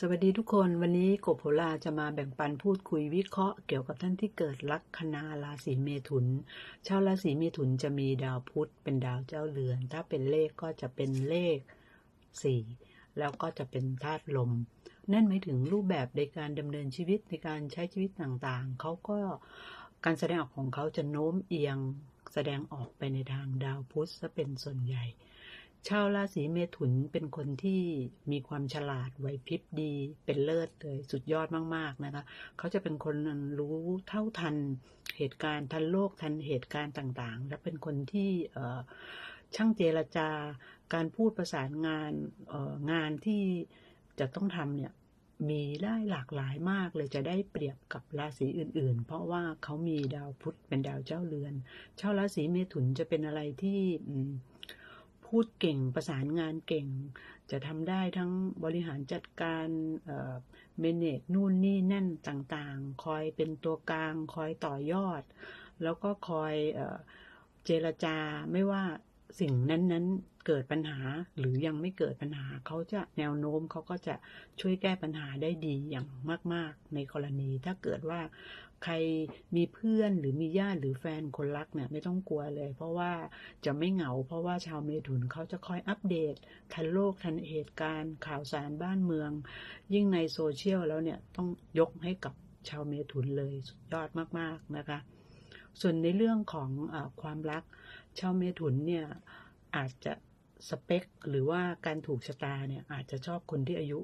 สวัสดีทุกคนวันนี้กบโพลาจะมาแบ่งปันพูดคุยวิเคราะห์เกี่ยวกับท่านที่เกิดลัคนาราศีเมถุน ชาวราศีเมถุนจะมีดาวพุธเป็นดาวเจ้าเรือน ถ้าเป็นเลขก็จะเป็นเลขสี่แล้วก็จะเป็นธาตุลม นั่นหมายถึงรูปแบบในการดำเนินชีวิตในการใช้ชีวิตต่างๆ เขาก็การแสดงออกของเขาจะโน้มเอียงแสดงออกไปในทางดาวพุธซะเป็นส่วนใหญ่ ชาวราศีเมถุนเป็นคนที่มีความฉลาดไหวพริบดี เป็นเลิศเลยสุดยอดมากๆนะคะ เขาจะเป็นคนรู้เท่าทันเหตุการณ์ทันโลกทันเหตุการณ์ต่างๆ และเป็นคนที่ช่างเจรจาการพูดประสานงานงานที่จะต้องทำเนี่ยมีได้หลากหลายมากเลยจะได้เปรียบกับราศีอื่น ๆ เพราะว่าเขามีดาวพุธเป็นดาวเจ้าเรือนชาวราศีเมถุนจะเป็นอะไรที่ พูดเก่งประสานงานเก่ง จะทำได้ทั้งบริหารจัดการเมเนจนู่นนี่แน่นต่างๆ คอยเป็นตัวกลาง คอยต่อยอด แล้วก็คอยเจรจาไม่ว่า สิ่งนั้นๆเกิดปัญหาหรือยังไม่เกิดปัญหาเขาจะแนวโน้มเขาก็จะช่วยแก้ปัญหาได้ดีอย่างมาก ๆ ในกรณีถ้าเกิดว่าใครมีเพื่อนหรือมีญาติหรือแฟนคนรักเนี่ยไม่ต้องกลัวเลย เพราะว่าจะไม่เหงา เพราะว่าชาวเมถุนเขาจะคอยอัปเดต ทันโลกทันเหตุการณ์ ข่าวสารบ้านเมือง ยิ่งในโซเชียลแล้วเนี่ยต้องยกให้กับชาวเมถุนเลยสุดยอดมาก ๆ นะคะ ส่วนในเรื่องของอความรักชาวเมถุนเนี่ยอาจจะสเปคหรือว่าการถูกชะตาเนี่ยอาจจะชอบคนที่อายุ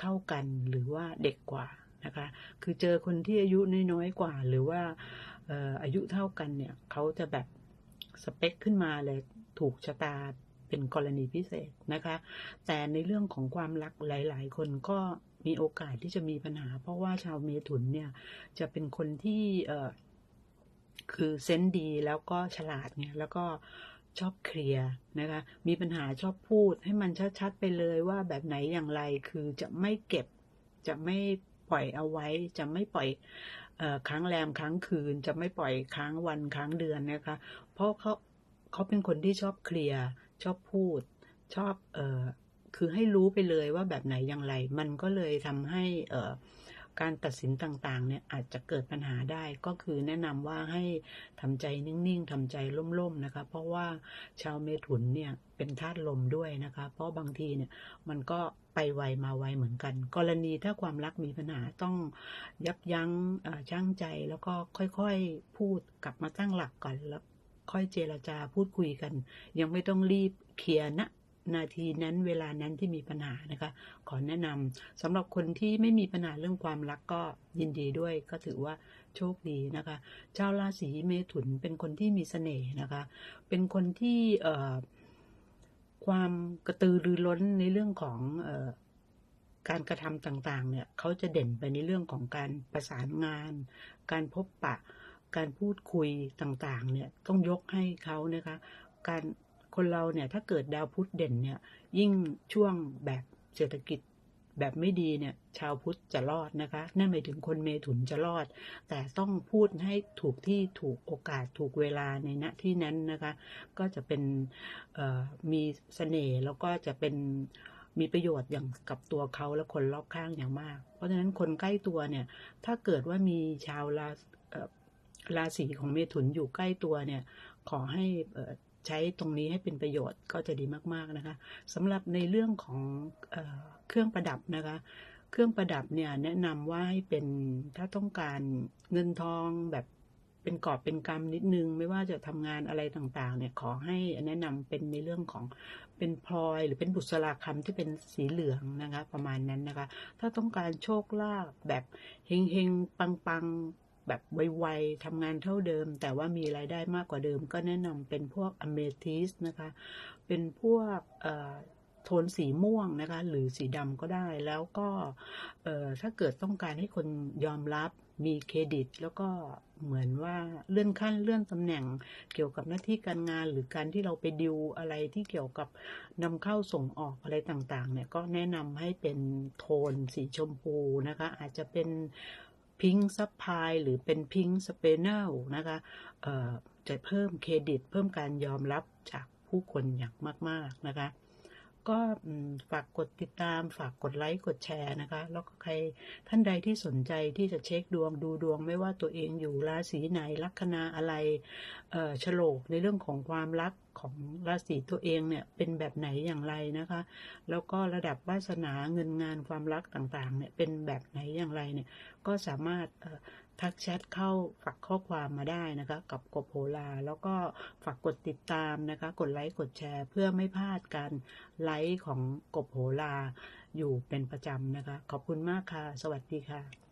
เท่ากันหรือว่าเด็กกว่านะคะ คือเจอคนที่อายุน้อยๆกว่า หรือว่าอายุเท่ากันเนี่ยเขาจะแบบสเปคขึ้นมาเลยถูกชะตาเป็นกรณีพิเศษนะคะ แต่ในเรื่องของความรักหลาย ๆ คนก็มีโอกาสที่จะมีปัญหา เพราะว่าชาวเมถุนเนี่ยจะเป็นคนที่ คือเซนดีแล้วก็ฉลาดเนี่ยแล้วก็ชอบเคลียร์นะคะ มีปัญหาชอบพูดให้มันชัดๆไปเลยว่าแบบไหนอย่างไรคือจะไม่เก็บ จะไม่ปล่อยเอาไว้ จะไม่ปล่อยครั้งแรมครั้งคืน จะไม่ปล่อยครั้งวันครั้งเดือนนะคะ เพราะเขาเขาเป็นคนที่ชอบเคลียร์ชอบพูด ชอบเออคือให้รู้ไปเลยว่าแบบไหนอย่างไร มันก็เลยทำให้เออ การตัดสินต่างๆ เนี่ยอาจจะเกิดปัญหาได้ก็คือแนะนำว่าให้ทำใจนิ่งๆทำใจล่มๆนะคะ เพราะว่าชาวเมถุนเนี่ยเป็นธาตุลมด้วยนะคะ เพราะบางทีเนี่ยมันก็ไปไวมาไวเหมือนกัน กรณีถ้าความรักมีปัญหาต้องยับยั้งช่างใจแล้วก็ค่อยๆพูดกลับมาตั้งหลักก่อนแล้วค่อยเจรจาพูดคุยกัน ยังไม่ต้องรีบเคลียร์นะ นาทีนั้นเวลานั้นที่มีปัญหานะคะ ขอแนะนำสำหรับคนที่ไม่มีปัญหาเรื่องความรักก็ยินดีด้วยก็ถือว่าโชคดีนะคะชาวราศีเมถุนเป็นคนที่มีเสน่ห์นะคะ เป็นคนที่ความกระตือรือร้นในเรื่องของอการกระทำต่างๆ เนี่ยเขาจะเด่นไปในเรื่องของการประสานงาน การพบปะ การพูดคุยต่างๆ เนี่ยต้องยกให้เขานะคะ การ คนเราเนี่ยถ้าเกิดดาวพุธเด่นเนี่ยยิ่งช่วงแบบเศรษฐกิจแบบไม่ดีเนี่ยชาวพุธจะรอดนะคะ นั่นหมายถึงคนเมถุนจะรอด แต่ต้องพูดให้ถูกที่ถูกโอกาสถูกเวลาในณที่นั้นนะคะ ก็จะเป็นมีสเสน่ห์แล้วก็จะเป็นมีประโยชน์อย่างกับตัวเขาและคนรอบข้างอย่างมาก เพราะฉะนั้นคนใกล้ตัวเนี่ย ถ้าเกิดว่ามีชาวราราศีของเมถุนอยู่ใกล้ตัวเนี่ย ขอให้ ใช้ตรงนี้ให้เป็นประโยชน์ก็จะดีมาก ๆนะคะสำหรับในเรื่องของเอเครื่องประดับนะคะ เครื่องประดับเนี่ยแนะนำว่าให้เป็นถ้าต้องการเงินทองแบบเป็นกอบเป็นกรรมนิดนึง ไม่ว่าจะทำงานอะไรต่างๆ เนี่ยขอให้แนะนำเป็นในเรื่องของเป็นพลอยหรือเป็นบุษราคำที่เป็นสีเหลืองนะคะ ประมาณนั้นนะคะ ถ้าต้องการโชคลาภแบบเฮงๆปัง แบบไวๆทำงานเท่าเดิม แต่ว่ามีรายได้มากกว่าเดิม ก็แนะนำเป็นพวกอเมทิสนะคะ เป็นพวกโทนสีม่วงนะคะ หรือสีดำก็ได้แล้วก็ถ้าเกิดต้องการให้คนยอมรับมีเครดิต แล้วก็เหมือนว่าเลื่อนขั้นเลื่อนตำแหน่งเกี่ยวกับหน้าที่การงาน หรือการที่เราไปดิวอะไรที่เกี่ยวกับนำเข้าส่งออกอะไรต่างๆเนี่ยก็แนะนำให้เป็นโทนสีชมพูนะคะ อาจจะเป็น พิงซับพายหรือเป็นพิงสเปเนลนะคะจะเพิ่มเครดิต เพิ่มการยอมรับจากผู้คนอย่างมาก ๆ นะคะ ก็ฝากกดติดตาม ฝากกดไลค์กดแชร์นะคะ แล้วก็ใครท่านใดที่สนใจที่จะเช็คดวงดูดวง ไม่ว่าตัวเองอยู่ราศีไหนลัคนาอะไรเอ่อโฉลกในเรื่องของความรักของราศีตัวเองเนี่ยเป็นแบบไหนอย่างไรนะคะ แล้วก็ระดับวาสนาเงินงานความรักต่างๆเนี่ยเป็นแบบไหนอย่างไรเนี่ยก็สามารถ ทักแชทเข้าฝากข้อความมาได้นะคะ กับกบโหราแล้วก็ฝากกดติดตามนะคะ กดไลค์กดแชร์ เพื่อไม่พลาดการไลค์ของกบโหราอยู่เป็นประจำนะคะ ขอบคุณมากค่ะ สวัสดีค่ะ